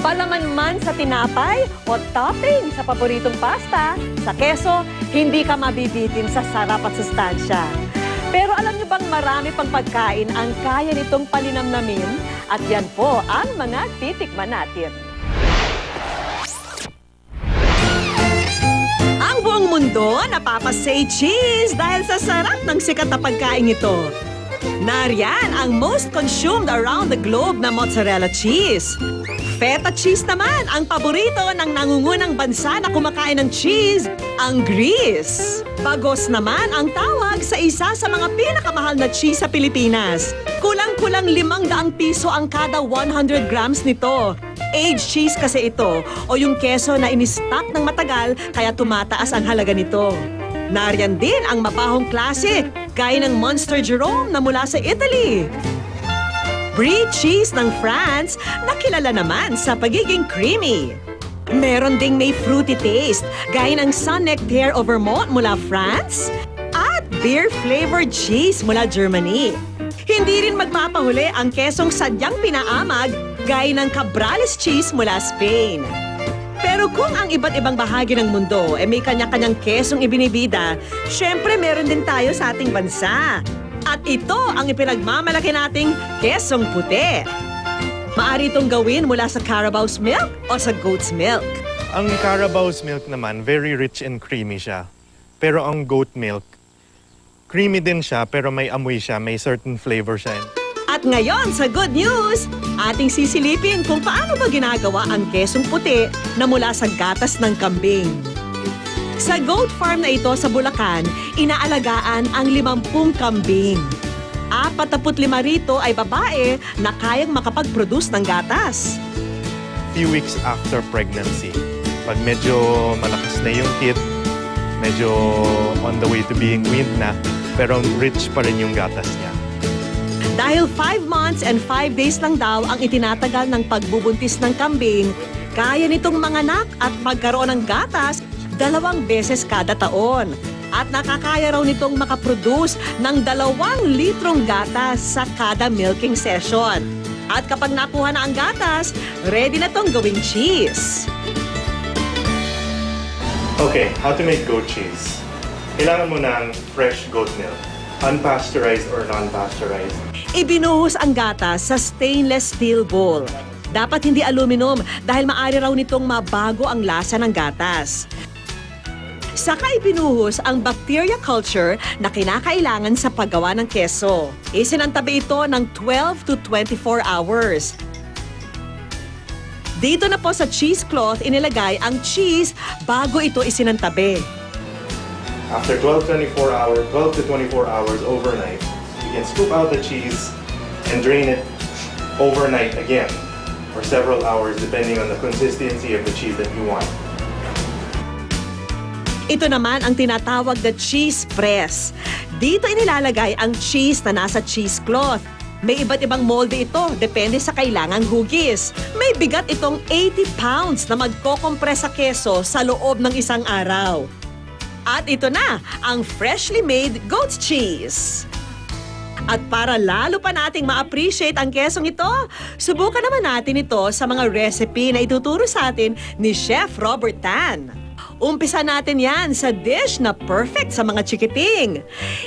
Palaman man sa tinapay o topping sa paboritong pasta, sa keso, hindi ka mabibitin sa sarap at sustansya. Pero alam niyo bang marami pang pagkain ang kaya nitong palinamnamin? At yan po ang mga titikman natin. Ang buong mundo napapasay cheese dahil sa sarap ng sikat na pagkain ito. Nariyan ang most consumed around the globe na mozzarella cheese. Feta cheese naman ang paborito ng nangungunang bansa na kumakain ng cheese, ang Greece. Bagos naman ang tawag sa isa sa mga pinakamahal na cheese sa Pilipinas. Kulang-kulang limang daang piso ang kada 100 grams nito. Aged cheese kasi ito o yung keso na in-stock ng matagal kaya tumataas ang halaga nito. Nariyan din ang mapahong klase, gaya ng Monster Jerome na mula sa Italy. Brie cheese ng France na kilala naman sa pagiging creamy. Meron ding may fruity taste, gaya ng Sun Nectar of Vermont mula France at beer-flavored cheese mula Germany. Hindi rin magpapahuli ang kesong sadyang pinaamag gaya ng Cabrales cheese mula Spain. Pero kung ang iba't ibang bahagi ng mundo ay may kanya-kanyang kesong ibinibida, syempre meron din tayo sa ating bansa. At ito ang ipinagmamalaki nating kesong puti. Maari itong gawin mula sa Carabao's milk o sa goat's milk. Ang Carabao's milk naman, very rich and creamy siya. Pero ang goat milk, creamy din siya pero may amoy siya, may certain flavor siya. At ngayon sa Good News, ating sisilipin kung paano ba ginagawa ang kesong puti na mula sa gatas ng kambing. Sa goat farm na ito sa Bulacan, inaalagaan ang 50 kambing. 45 rito ay babae na kayang makapag-produce ng gatas. Few weeks after pregnancy, pag medyo malakas na yung kid, medyo on the way to being weaned na, pero rich pa rin yung gatas niya. Dahil 5 months and 5 days lang daw ang itinatagal ng pagbubuntis ng kambing, kaya nitong manganak at magkaroon ng gatas dalawang beses kada taon. At nakakaya raw nitong makaproduce ng dalawang litrong gatas sa kada milking session. At kapag nakuha na ang gatas, ready na tong gawing cheese. Okay, how to make goat cheese. Kailangan mo ng fresh goat milk, unpasteurized or non-pasteurized. Ibinuhos ang gatas sa stainless steel bowl. Dapat hindi aluminum dahil maaari raw nitong mabago ang lasa ng gatas. Saka ibinuhos ang bacteria culture na kinakailangan sa paggawa ng keso. Isinantabi ito ng 12 to 24 hours. Dito na po sa cheesecloth inilagay ang cheese bago ito isinantabi. After 12, 24 hours, 12 to 24 hours overnight, you can scoop out the cheese and drain it overnight again for several hours depending on the consistency of the cheese that you want. Ito naman ang tinatawag na cheese press. Dito inilalagay ang cheese na nasa cheesecloth. May iba't ibang molde ito, depende sa kailangang hugis. May bigat itong 80 pounds na magkokompress sa keso sa loob ng isang araw. At ito na, ang freshly made goat's cheese. At para lalo pa nating ma-appreciate ang kesong ito, subukan naman natin ito sa mga recipe na ituturo sa atin ni Chef Robert Tan. Umpisa natin yan sa dish na perfect sa mga chikiting.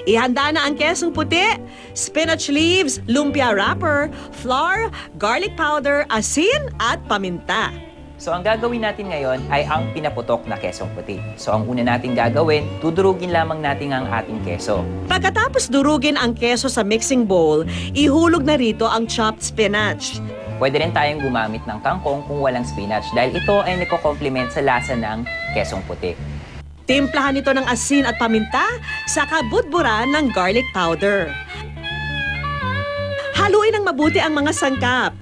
Ihanda na ang kesong puti, spinach leaves, lumpia wrapper, flour, garlic powder, asin at paminta. So ang gagawin natin ngayon ay ang pinaputok na kesong puti. So ang una nating gagawin, tudurugin lamang natin ang ating keso. Pagkatapos durugin ang keso sa mixing bowl, ihulog na rito ang chopped spinach. Pwede rin tayong gumamit ng kangkong kung walang spinach dahil ito ay nagko-complement sa lasa ng kesong puti. Timplahan ito ng asin at paminta, saka budburan ng garlic powder. Haluin ng mabuti ang mga sangkap.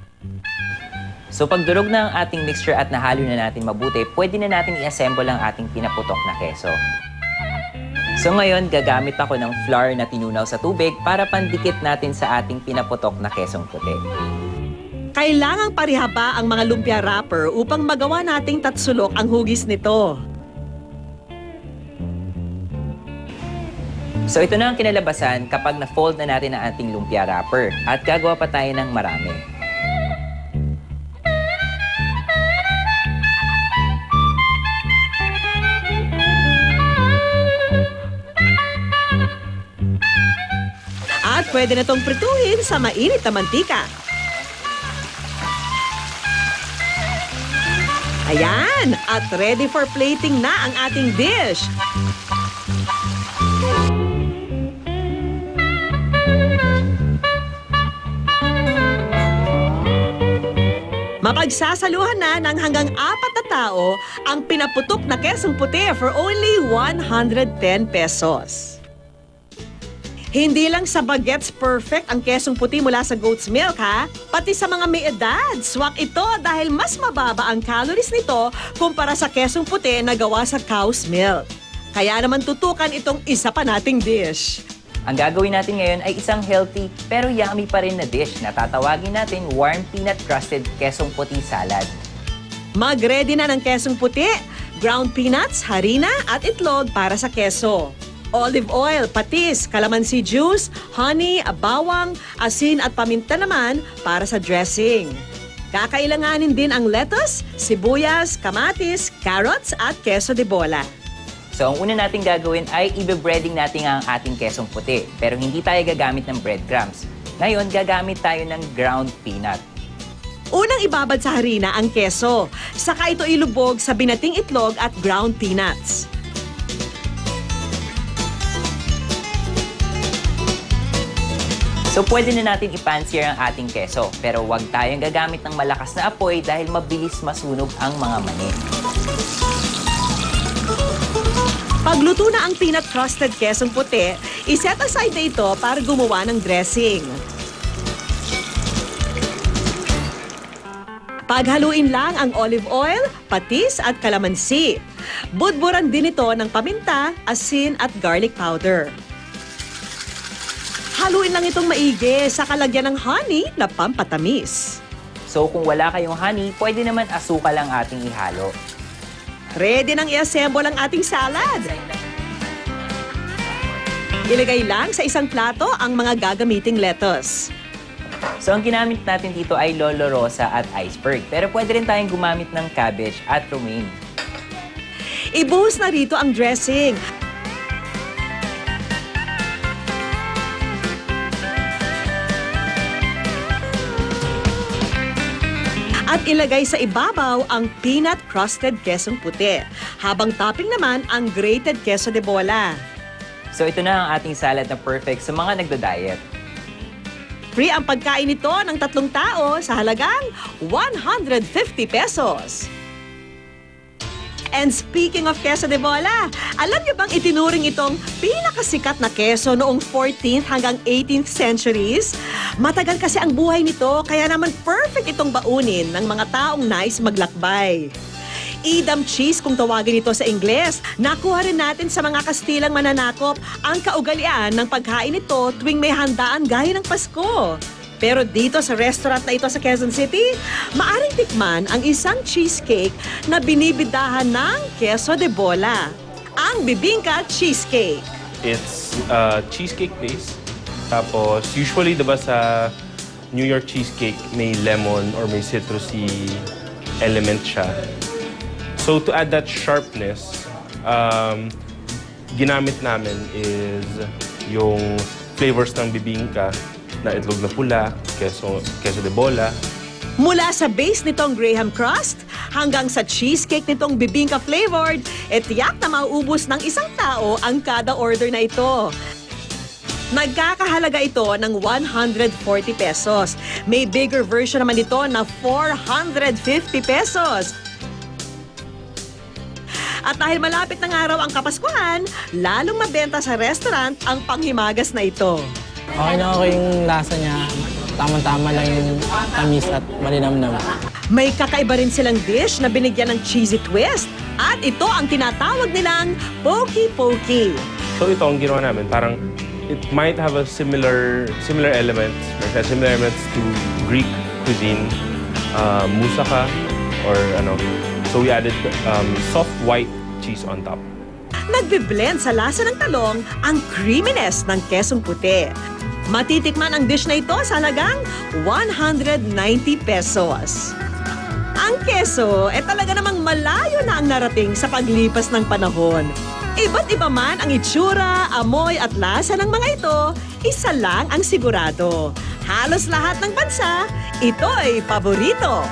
So pagdurog na ang ating mixture at nahalo na natin mabuti, pwede na natin i-assemble ang ating pinaputok na keso. So ngayon, gagamit ako ng flour na tinunaw sa tubig para pandikit natin sa ating pinaputok na kesong puti. Kailangang parihaba ang mga lumpia wrapper upang magawa nating tatsulok ang hugis nito. So ito na ang kinalabasan kapag na-fold na natin ang ating lumpia wrapper at gagawa pa tayo ng marami. At pwede na itong prituhin sa mainit na mantika. Ayan, at ready for plating na ang ating dish. Mapagsasaluhan na ng hanggang apat na tao ang pinaputok na kesong puti for only 110 pesos. Hindi lang sa bagets perfect ang kesong puti mula sa goat's milk ha, pati sa mga may edad, swak ito dahil mas mababa ang calories nito kumpara sa kesong puti na gawa sa cow's milk. Kaya naman tutukan itong isa pa nating dish. Ang gagawin natin ngayon ay isang healthy pero yummy pa rin na dish na tatawagin natin warm peanut crusted kesong puti salad. Mag-ready na ng kesong puti, ground peanuts, harina at itlog para sa keso. Olive oil, patis, calamansi juice, honey, bawang, asin at paminta naman para sa dressing. Kakailanganin din ang lettuce, sibuyas, kamatis, carrots at keso de bola. So ang una nating gagawin ay ibe-breading natin ang ating kesong puti. Pero hindi tayo gagamit ng breadcrumbs. Ngayon, gagamit tayo ng ground peanut. Unang ibabad sa harina ang keso, saka ito ilubog sa binating itlog at ground peanuts. So pwede na natin i-pan-sear ang ating keso. Pero huwag tayong gagamit ng malakas na apoy dahil mabilis masunog ang mga mani. Pagluto na ang peanut crusted kesong puti, iset aside na ito para gumawa ng dressing. Paghaluin lang ang olive oil, patis at kalamansi. Budburan din ito ng paminta, asin at garlic powder. Haluin lang itong maigi sa kalagyan ng honey na pampatamis. So kung wala kayong honey, pwede naman asukal ang ating ihalo. Ready nang i-assemble ang ating salad. Ilagay lang sa isang plato ang mga gagamiting lettuce. So ang ginamit natin dito ay Lolo Rosa at iceberg. Pero pwede rin tayong gumamit ng cabbage at romaine. Ibuhos na rito ang dressing. At ilagay sa ibabaw ang peanut crusted kesong puti. Habang topping naman ang grated queso de bola. So ito na ang ating salad na perfect sa mga nagda-diet. Free ang pagkain nito ng tatlong tao sa halagang 150 pesos. And speaking of queso de bola, alam niyo bang itinuring itong pinakasikat na keso noong 14th hanggang 18th centuries? Matagal kasi ang buhay nito, kaya naman perfect itong baunin ng mga taong nice maglakbay. Edam cheese kung tawagin ito sa Ingles. Nakuha rin natin sa mga Kastilang mananakop ang kaugalian ng pagkain nito tuwing may handaan gaya ng Pasko. Pero dito sa restaurant na ito sa Quezon City, maaring tikman ang isang cheesecake na binibidahan ng queso de bola. Ang bibingka cheesecake. It's uh, cheesecake base. Tapos, usually, diba sa New York cheesecake, may lemon or may citrusy element siya. So, to add that sharpness, um, ginamit namin is yung flavors ng bibingka na itlog na pula, queso, queso de bola, Mula sa base nitong Graham crust hanggang sa cheesecake nitong bibingka flavored, e tiyak na mauubos ng isang tao ang kada order na ito. Nagkakahalaga ito ng 140 pesos. May bigger version naman ito na 450 pesos. At dahil malapit ng araw ang Kapaskuhan, lalong mabenta sa restaurant ang panghimagas na ito. Okay na okay yung lasa niya. Tama-tama lang yung tamis at malinamnam. May kakaiba rin silang dish na binigyan ng cheesy twist. At ito ang tinatawag nilang Pokey Pokey. So ito ang ginawa namin, parang it might have a similar similar elements, or similar elements to Greek cuisine, uh, moussaka, or ano. So we added um, soft white cheese on top. Nagbe-blend sa lasa ng talong ang creaminess ng kesong puti. Matitikman ang dish na ito sa halagang 190 pesos. Ang keso, eh talaga namang malayo na ang narating sa paglipas ng panahon. Iba't iba man ang itsura, amoy at lasa ng mga ito, isa lang ang sigurado. Halos lahat ng bansa, ito'y paborito.